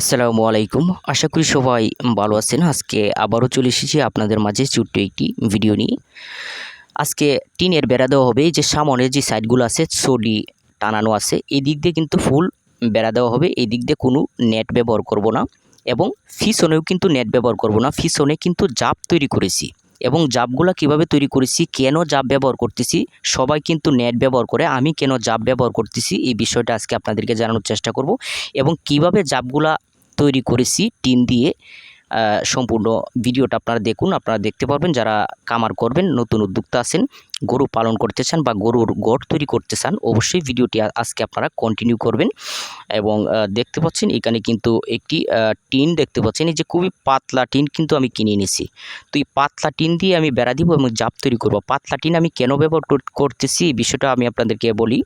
আসসালামু আলাইকুম। আশা করি সবাই ভালো আছেন। আজকে আবারও চলে এসেছি আপনাদের মাঝে ছোট্ট একটি ভিডিও নিয়ে। আজকে টিনের বেড়া দেওয়া হবে। যে সামনের যে সাইডগুলো আছে, ছড়ি টানানো আছে এই দিক দিয়ে কিন্তু ফুল বেড়া দেওয়া হবে। এই দিক দিয়ে কোনো নেট ব্যবহার করব না এবং ফিসনেও কিন্তু নেট ব্যবহার করব না। ফিসনে কিন্তু জাপ তৈরি করেছি। এবং জাপগুলো কীভাবে তৈরি করেছি, কেন জাপ ব্যবহার করতেছি, সবাই কিন্তু নেট ব্যবহার করে, আমি কেন জাপ ব্যবহার করতেছি, এই বিষয়টা আজকে আপনাদেরকে জানানোর চেষ্টা করব এবং কীভাবে জাবগুলা তৈরি করেছি, টিন দিয়ে সম্পূর্ণ ভিডিওটা আপনারা দেখুন, আপনারা দেখতে পারবেন যারা কামার করবেন, নতুন উদ্যোক্তা আছেন, গরু পালন করতে চান বা গরুর গড় তৈরি করতে চান, অবশ্যই ভিডিওটি আজকে আপনারা কন্টিনিউ করবেন। এবং দেখতে পাচ্ছেন এখানে কিন্তু একটি টিন দেখতে পাচ্ছেন, এই যে খুবই পাতলা টিন কিন্তু আমি কিনে এনেছি। তো এই পাতলা টিন দিয়ে আমি বেড়া দিব এবং জাপ তৈরি করব। পাতলা টিন আমি কেন ব্যবহার করতেছি, এই বিষয়টা আমি আপনাদেরকে বলি।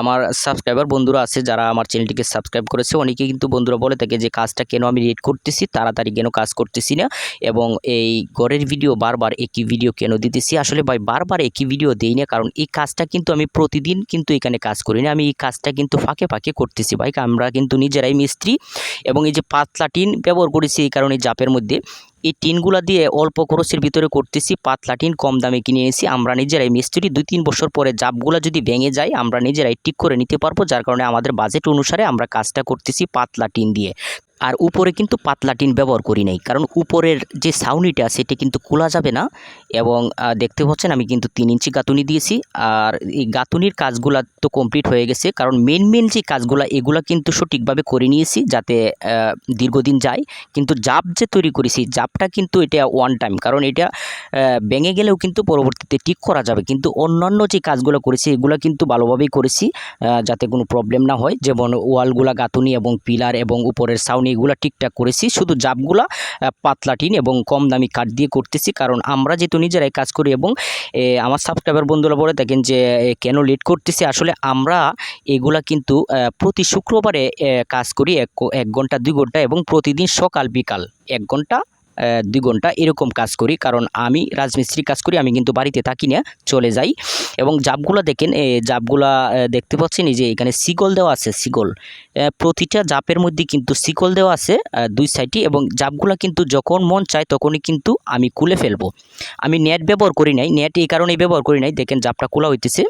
আমার সাবস্ক্রাইবার বন্ধুরা আছে, যারা আমার চ্যানেলটিকে সাবস্ক্রাইব করেছে অনেকে কিন্তু বন্ধুরা বলে থাকে যে, কাজটা কেন আমি রেড করতেছি? তাড়াতাড়ি কেন কাজ করতেছি না? এবং এই ঘরের ভিডিও বারবার একই ভিডিও কেন দিতেছি? আসলে ভাই, বারবার একই ভিডিও দেই না, কারণ এই কাজটা কিন্তু আমি প্রতিদিন কিন্তু এখানে কাজ করি না। আমি এই কাজটা কিন্তু ফাঁকে ফাঁকে করতেছি ভাই। আমরা কিন্তু নিজেরাই মিস্ত্রি এবং এই যে পাতলা টিন ব্যবহার করেছি এই কারণে জাপের মধ্যে। এই টিনগুলা দিয়ে অল্প খরচের ভিতরে করতেছি, পাতলা টিন কম দামে কিনে এনেছি। আমরা নিজেরাই মিস্ত্রি দুই তিন বছর পরে জাপগুলা যদি ভেঙে যায়, আমরা নিজেরাই ঠিক করে নিতে পারব। যার কারণে আমাদের বাজেট অনুসারে আমরা কাজটা করতেছি পাতলা টিন দিয়ে। আর উপরে কিন্তু পাতলা টিন ব্যবহার করি নাই। কারণ উপরের যে ছাউনিটা, সেটা কিন্তু খোলা যাবে না এবং দেখতে পাচ্ছেন আমি কিন্তু তিন ইঞ্চি গাঁথুনি দিয়েছি। আর এই গাঁথুনির কাজগুলা তো কমপ্লিট হয়ে গেছে। কারণ মেন মেন যে কাজগুলা, এগুলা কিন্তু সঠিকভাবে করে নিয়েছি যাতে দীর্ঘদিন যায়। কিন্তু জাপ যে তৈরি করেছি, জাপটা কিন্তু এটা ওয়ান টাইম কারণ এটা ভেঙে গেলেও কিন্তু পরবর্তীতে ঠিক করা যাবে। কিন্তু অন্যান্য যে কাজগুলো করেছি, এগুলো কিন্তু ভালোভাবেই করেছি যাতে কোনো প্রবলেম না হয়। যেমন ওয়ালগুলা গাঁথুনি এবং পিলার এবং উপরের ছাউনি এগুলো ঠিকঠাক করেছি। শুধু জাপগুলা পাতলা টিন এবং কম দামি কাঠ দিয়ে করতেছি। কারণ আমরা যেহেতু নিজেরাই কাজ করি এবং আমার সাবস্ক্রাইবার বন্ধুরা বলে থাকেন যে কেন লেট করতেছি? আসলে আমরা এগুলা কিন্তু প্রতি শুক্রবারে কাজ করি এক ঘণ্টা, দুই ঘণ্টা এবং প্রতিদিন সকাল, বিকাল এক ঘণ্টা দুই ঘণ্টা এরকম কাজ করি কারণ আমি রাজমিস্ত্রি কাজ করি আমি কিন্তু বাড়িতে থাকি না চলে যাই। এবং জাপগুলা দেখেন এই জাপগুলা দেখতে পাচ্ছেন যে এখানে সিগল দেওয়া আছে আহ, প্রতিটা জাপের মধ্যে কিন্তু সিকল দেওয়া আছে দুই সাইডে এবং জাপগুলা কিন্তু যখন মন চায় তখনই কিন্তু আমি খুলে ফেলব। আমি নেট ব্যবহার করি নাই নেট এই কারণেই ব্যবহার করি নাই দেখেন জাপটা খোলা হইতেছে।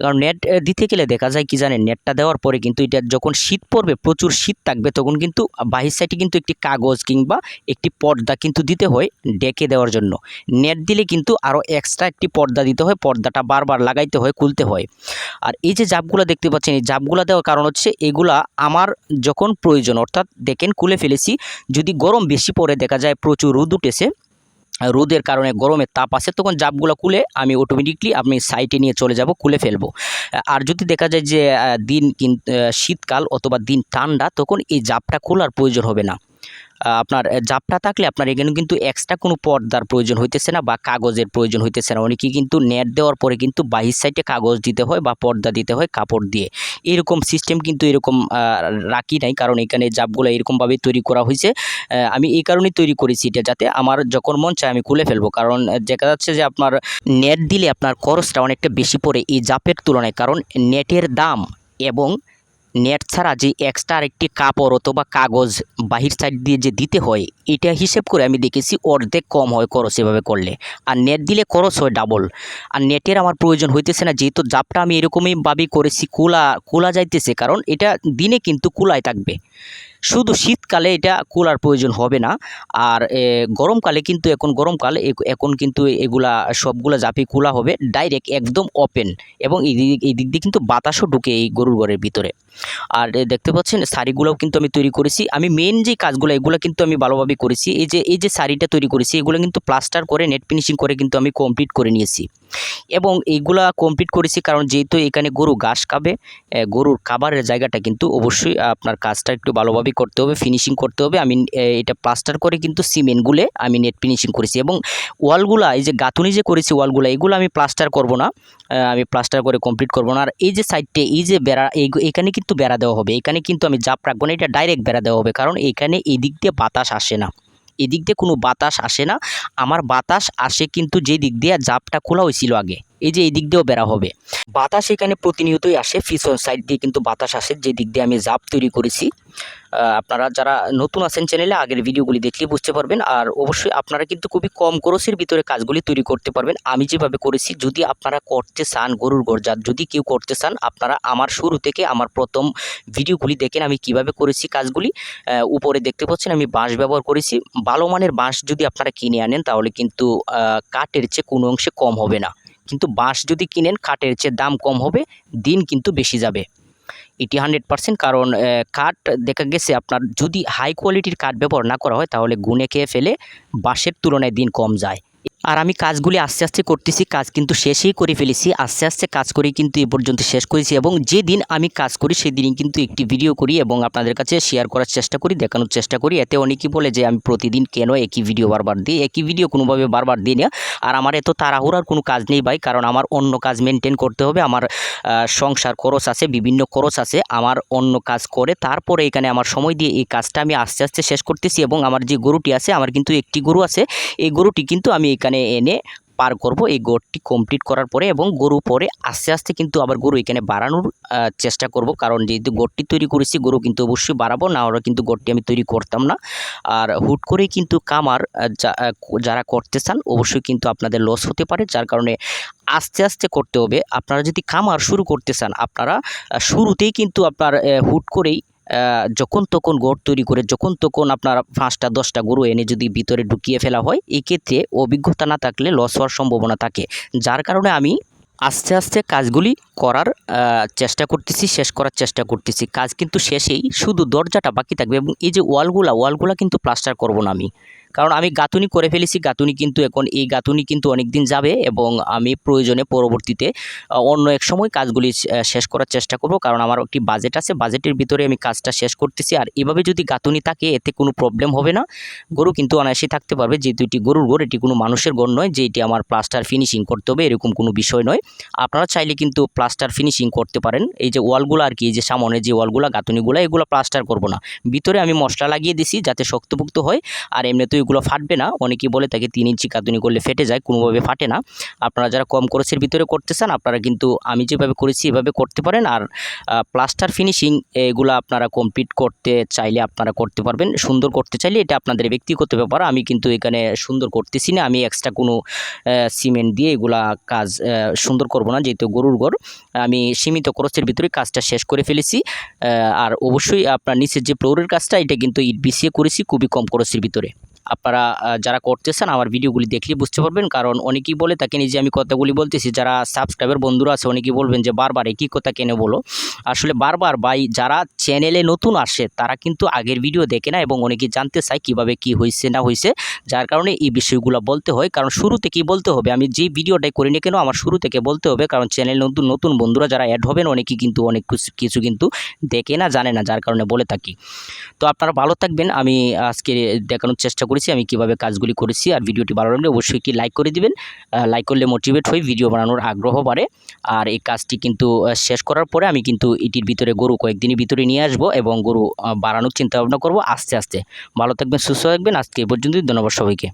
কারণ নেট দিতে গেলে দেখা যায় কি জানেন নেটটা দেওয়ার পরে কিন্তু এটা যখন শীত পড়বে প্রচুর শীত থাকবে তখন কিন্তু বাহির সাইডে কিন্তু একটি কাগজ কিংবা একটি পর্দা কিন্তু দিতে হয় ডেকে দেওয়ার জন্য। নেট দিলে কিন্তু আরও এক্সট্রা একটি পর্দা দিতে হয়, পর্দাটা বারবার লাগাইতে হয়, খুলতে হয়। আর এই যে জাপগুলো দেখতে পাচ্ছেন, এই জাপগুলো দেওয়ার কারণ হচ্ছে এগুলা আমার যখন প্রয়োজন, অর্থাৎ দেখেন খুলে ফেলেছি, যদি গরম বেশি পরে দেখা যায় প্রচুর রোদ উঠেছে, রোদের কারণে গরমের তাপ আসে তখন জাপগুলো খুলে আমি অটোমেটিকলি আমি সাইটে নিয়ে চলে যাব, খুলে ফেলব। আর যদি দেখা যায় যে দিন শীতকাল অথবা দিন ঠান্ডা, তখন এই জাপটা খোলার প্রয়োজন হবে না। আপনার জাপটা থাকলে আপনার এখানে কিন্তু এক্সট্রা কোনো পর্দার প্রয়োজন হইতেছে না বা কাগজের প্রয়োজন হইতেছে না। অনেকে কিন্তু নেট দেওয়ার পরে কিন্তু বাহির সাইডে কাগজ দিতে হয় বা পর্দা দিতে হয় কাপড় দিয়ে। এরকম সিস্টেম কিন্তু এরকম রাখি নাই কারণ এখানে জাপগুলো এরকমভাবে তৈরি করা হয়েছে আমি এই কারণেই তৈরি করেছি এটা যাতে আমার যখন মন চায় আমি খুলে ফেলব। কারণ দেখা যাচ্ছে যে আপনার নেট দিলে আপনার খরচটা অনেকটা বেশি পড়ে এই জাপের তুলনায়। কারণ নেটের দাম এবং নেট ছাড়া যে এক্সট্রা আরেকটি কাপড় অথবা কাগজ বাহির সাইড দিয়ে যে দিতে হয়, এটা হিসেব করে আমি দেখেছি অর্ধেক কম হয় খরচ এভাবে করলে। আর নেট দিলে খরচ হয় ডাবল আর নেটের আমার প্রয়োজন হইতেছে না, যেহেতু জাপটা আমি এরকমই ভাবেই করেছি, কুলা কুলা যাইতেছে, কারণ এটা দিনে কিন্তু কুলায় থাকবে। শুধু শীতকালে এটা কুলার প্রয়োজন হবে না, আর গরমকালে কিন্তু, এখন গরমকাল এখন কিন্তু এগুলা সবগুলা জাপি খোলা হবে ডাইরেক্ট একদম ওপেন এবং এই দিক দিয়ে কিন্তু বাতাসও ঢুকে এই গরুর ঘরের ভিতরে। আর দেখতে পাচ্ছেন, শাড়িগুলোও কিন্তু আমি তৈরি করেছি। আমি মেন যে কাজগুলো, এগুলো কিন্তু আমি ভালোভাবে করেছি। এই যে এই যে শাড়িটা তৈরি করেছি, এগুলো কিন্তু প্লাস্টার করে নেট ফিনিশিং করে কিন্তু আমি কমপ্লিট করে নিয়েছি। এবং এইগুলা কমপ্লিট করেছি কারণ যেহেতু এখানে গরু ঘাস খাবে গরুর খাবারের জায়গাটা কিন্তু অবশ্যই আপনার কাজটা একটু ভালোভাবে করতে হবে ফিনিশিং করতে হবে। আমি এটা প্লাস্টার করে কিন্তু সিমেন্ট গুলে আমি নেট ফিনিশিং করেছি। এবং ওয়ালগুলা, এই যে গাঁথুনি যে করেছি ওয়ালগুলা, এগুলো আমি প্লাস্টার করব না। আমি প্লাস্টার করে কমপ্লিট করব না। আর এই যে সাইডটে এই যে বেড়া, এই, এখানে কিন্তু বেড়া দেওয়া হবে। এখানে কিন্তু আমি জাপ রাখব না, এটা ডাইরেক্ট বেড়া দেওয়া হবে, কারণ এখানে এই দিক দিয়ে বাতাস আসে না। এদিক দিয়ে কোনো বাতাস আসে না। আমার বাতাস আসে কিন্তু যে দিক দিয়ে জাপটা খোলা হয়েছিল আগে। এই যে এই দিক দিয়েও বেড়া হবে। বাতাস এখানে প্রতিনিয়তই আসে, পিছন সাইড দিয়ে কিন্তু বাতাস আসে, যে দিক দিয়ে আমি জাপ তৈরি করেছি। আপনারা যারা নতুন আছেন চ্যানেলে আগের ভিডিওগুলি দেখলে বুঝতে পারবেন। আর অবশ্যই আপনারা কিন্তু খুবই কম খরচের ভিতরে কাজগুলি তৈরি করতে পারবেন। আমি যেভাবে করেছি, যদি আপনারা করতে চান গরুর গরজাত, যদি কেউ করতে চান, আপনারা আমার শুরু থেকে আমার প্রথম ভিডিওগুলি দেখেন আমি কীভাবে করেছি কাজগুলি। উপরে দেখতে পাচ্ছেন আমি বাঁশ ব্যবহার করেছি। ভালো মানের বাঁশ যদি আপনারা কিনে আনেন, তাহলে কিন্তু কাঠের চেয়ে কোনো অংশে কম হবে না। কিন্তু বাঁশ যদি কিনেন কাঠের চেয়ে দাম কম হবে, দিন কিন্তু বেশি যাবে। এটি হান্ড্রেড পার্সেন্ট কারণ কাঠ দেখা গেছে আপনার যদি হাই কোয়ালিটির কাঠ ব্যবহার না করা হয়, তাহলে গুনে খেয়ে ফেলে বাঁশের তুলনায় দিন কম যায়। আর আমি কাজগুলি আস্তে আস্তে করতেছি, কাজ কিন্তু শেষই করে ফেলেছি। আস্তে আস্তে কাজ করে কিন্তু এ পর্যন্ত শেষ করেছি এবং যেদিন আমি কাজ করি সেদিনই কিন্তু একটি ভিডিও করি এবং আপনাদের কাছে শেয়ার করার চেষ্টা করি, দেখানোর চেষ্টা করি। এতে অনেকেই বলে যে, আমি প্রতিদিন কেন একই ভিডিও বারবার দিই? একই ভিডিও কোনোভাবে বারবার দিই না। আর আমার এত তাড়াহুড়ার কোনো কাজ নেই ভাই, কারণ আমার অন্য কাজ মেনটেন করতে হবে। আমার সংসার খরচ আছে, বিভিন্ন খরচ আছে। আমার অন্য কাজ করে তারপরে এখানে আমার সময় দিয়ে এই কাজটা আমি আস্তে আস্তে শেষ করতেছি এবং আমার যে গরুটি আছে, আমার কিন্তু একটি গরু আছে। এই গরুটি কিন্তু আমি এখানে এনে পার করব। এই গরুটি কমপ্লিট করার পরে এবং গরু পরে আস্তে আস্তে কিন্তু আবার গরু এখানে বাড়ানোর চেষ্টা করব। কারণ যেহেতু গরটি তৈরি করেছি, গরু কিন্তু অবশ্যই বাড়াবো। না ওরা কিন্তু গরটি আমি তৈরি করতাম না। আর হুট করেই কিন্তু কামার যারা করতে চান, অবশ্যই কিন্তু আপনাদের লস হতে পারে। যার কারণে আস্তে আস্তে করতে হবে। আপনারা যদি কামার শুরু করতে চান, আপনারা শুরুতেই কিন্তু আপনার হুট করেই যখন তখন গড় তৈরি করে, যখন তখন আপনার পাঁচটা, দশটা গরু এনে যদি ভিতরে ঢুকিয়ে ফেলা হয়, এক্ষেত্রে অভিজ্ঞতা না থাকলে লস হওয়ার সম্ভাবনা থাকে। যার কারণে আমি আস্তে আস্তে কাজগুলি করার চেষ্টা করতেছি, শেষ করার চেষ্টা করতেছি। কাজ কিন্তু শেষেই শুধু দরজাটা বাকি থাকবে এবং এই যে ওয়ালগুলা ওয়ালগুলা কিন্তু প্লাস্টার করব না আমি। কারণ আমি গাঁথুনি করে ফেলেছি, গাঁথুনি কিন্তু এখন, এই গাঁথুনি কিন্তু অনেক দিন যাবে এবং আমি প্রয়োজনে পরবর্তীতে অন্য এক সময় কাজগুলি শেষ করার চেষ্টা করব। কারণ আমার একটি বাজেট আছে, বাজেটের ভিতরে আমি কাজটা শেষ করতেছি। আর এভাবে যদি গাঁথুনি থাকে, এতে কোনো প্রবলেম হবে না। গরু কিন্তু অনায়াসে থাকতে পারবে যেহেতু এটি গরুর ঘর এটি কোনো মানুষের ঘর নয়, যে এটি আমার প্লাস্টার ফিনিশিং করতে হবে, এরকম কোনো বিষয় নয়। আপনারা চাইলে কিন্তু প্লাস্টার ফিনিশিং করতে পারেন। এই যে ওয়ালগুলো আর কি, এই যে সামনে যে ওয়ালগুলো, গাঁথুনিগুলো, এগুলো প্লাস্টার করব না। ভিতরে আমি মশলা লাগিয়ে দিছি যাতে শক্তপুক্ত হয়। আর এমনিতেও এগুলো ফাটবে না। অনেকেই বলে থাকে তিন ইঞ্চি গাঁথুনি করলে ফেটে যায়, কোনোভাবে ফাটে না। আপনারা যারা কম খরচের ভিতরে করতে চান, আপনারা কিন্তু আমি যেভাবে করেছি এভাবে করতে পারেন। আর প্লাস্টার ফিনিশিং এগুলো আপনারা কমপ্লিট করতে চাইলে আপনারা করতে পারবেন। সুন্দর করতে চাইলে এটা আপনাদের ব্যক্তিগত ব্যাপার। আমি কিন্তু এখানে সুন্দর করতেছি না। আমি এক্সট্রা কোনো সিমেন্ট দিয়ে এগুলা কাজ সুন্দর করব না, যেহেতু গরুর ঘর। আমি সীমিত খরচের ভিতরে কাজটা শেষ করে ফেলেছি। আর অবশ্যই আপনার নিচের যে ফ্লোরের কাজটা, এটা কিন্তু ইট বিছিয়ে করেছি খুবই কম খরচের ভিতরে। আপনারা যারা করতেছেন আমার ভিডিওগুলি দেখলে বুঝতে পারবেন। কারণ অনেকেই বলে তাকে যে আমি কথাগুলি বলতেছি, যারা সাবস্ক্রাইবার বন্ধুরা আছে অনেকেই বলবেন যে, বারবার একই কথা কেন বলো? আসলে বারবার বাই যারা চ্যানেলে নতুন আসে, তারা কিন্তু আগের ভিডিও দেখে না এবং অনেকেই জানতে চায় কীভাবে কি হয়েছে না হয়েছে যার কারণে এই বিষয়গুলো বলতে হয়। কারণ শুরু থেকেই বলতে হবে, আমি যে ভিডিওটাই করি না কেন, আমার শুরু থেকে বলতে হবে। কারণ চ্যানেল নতুন নতুন বন্ধুরা যারা অ্যাড হবেন, অনেকেই কিন্তু অনেক কিছু কিন্তু দেখে না, জানে না, যার কারণে বলে থাকি। তো আপনারা ভালো থাকবেন। আমি আজকে দেখানোর চেষ্টা করেছি, আমি কীভাবে কাজগুলি করেছি আর ভিডিওটি ভালো লাগলে অবশ্যই একটি লাইক করে দিবেন। লাইক করলে মোটিভেট হয়ে ভিডিও বানানোর আগ্রহ বাড়ে। আর এই কাজটি কিন্তু শেষ করার পরে আমি কিন্তু এটির ভিতরে গরু কয়েকদিনের ভিতরে নিয়ে আসব এবং গরু বাড়ানোর চিন্তাভাবনা করব আস্তে আস্তে। ভালো থাকবেন, সুস্থ থাকবেন। আজকে এ পর্যন্তই, ধন্যবাদ সবাইকে।